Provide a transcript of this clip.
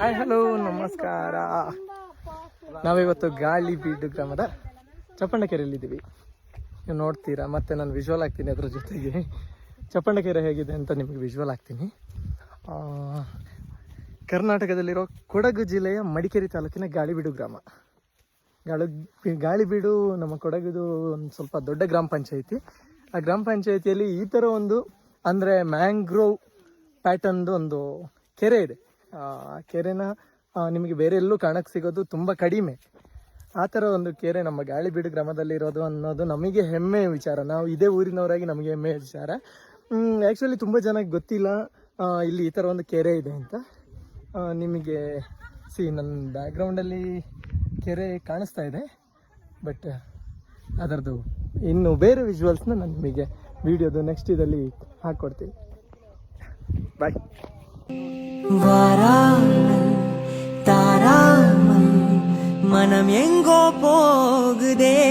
Hi hello ನಮಸ್ಕಾರ. ನಾವಿವತ್ತು ಗಾಳಿ ಬೀಡು ಗ್ರಾಮದ ಚಪ್ಪಂಡಕೆರೆಯಲ್ಲಿದ್ದೀವಿ. ನೀವು ನೋಡ್ತೀರಾ, ಮತ್ತೆ ನಾನು ವಿಜುವಲ್ ಆಗ್ತೀನಿ ಅದ್ರ ಜೊತೆಗೆ. ಚಪ್ಪಂಡಕೆರೆ ಹೇಗಿದೆ ಅಂತ ನಿಮಗೆ ವಿಜುವಲ್ ಆಗ್ತೀನಿ. ಕರ್ನಾಟಕದಲ್ಲಿರೋ ಕೊಡಗು ಜಿಲ್ಲೆಯ ಮಡಿಕೇರಿ ತಾಲೂಕಿನ ಗಾಳಿಬೀಡು ಗ್ರಾಮ. ಗಾಳಿ, ಗಾಳಿಬೀಡು ನಮ್ಮ ಕೊಡಗುದು ಒಂದು ಸ್ವಲ್ಪ ದೊಡ್ಡ ಗ್ರಾಮ ಪಂಚಾಯಿತಿ. ಆ ಗ್ರಾಮ ಪಂಚಾಯಿತಿಯಲ್ಲಿ ಈ ಥರ ಒಂದು, ಅಂದರೆ ಮ್ಯಾಂಗ್ರೋವ್ ಪ್ಯಾಟರ್ನ್ದು ಒಂದು ಕೆರೆ ಇದೆ. ಕೆರೆನ ನಿಮಗೆ ಬೇರೆ ಎಲ್ಲೂ ಕಾಣಕ್ಕೆ ಸಿಗೋದು ತುಂಬ ಕಡಿಮೆ. ಆ ಥರ ಒಂದು ಕೆರೆ ನಮ್ಮ ಗಾಳಿಬೀಡು ಗ್ರಾಮದಲ್ಲಿ ಇರೋದು ಅನ್ನೋದು ನಮಗೆ ಹೆಮ್ಮೆಯ ವಿಚಾರ. ನಾವು ಇದೇ ಊರಿನವರಾಗಿ ನಮಗೆ ಹೆಮ್ಮೆಯ ವಿಚಾರ. ಆ್ಯಕ್ಚುಲಿ ತುಂಬ ಜನಕ್ಕೆ ಗೊತ್ತಿಲ್ಲ ಇಲ್ಲಿ ಈ ಥರ ಒಂದು ಕೆರೆ ಇದೆ ಅಂತ. ನಿಮಗೆ ಸಿ ನನ್ನ ಬ್ಯಾಕ್ಗ್ರೌಂಡಲ್ಲಿ ಕೆರೆ ಕಾಣಿಸ್ತಾ ಇದೆ. ಬಟ್ ಅದರದ್ದು ಇನ್ನು ಬೇರೆ ವಿಜುವಲ್ಸ್ನ ನಾನು ನಿಮಗೆ ವಿಡಿಯೋದು ನೆಕ್ಸ್ಟ್ ಇದರಲ್ಲಿ ಹಾಕ್ಕೊಡ್ತೀನಿ ಬಾಯ್ வராமல் தாராமல் மனம் எங்கோ போகுதே.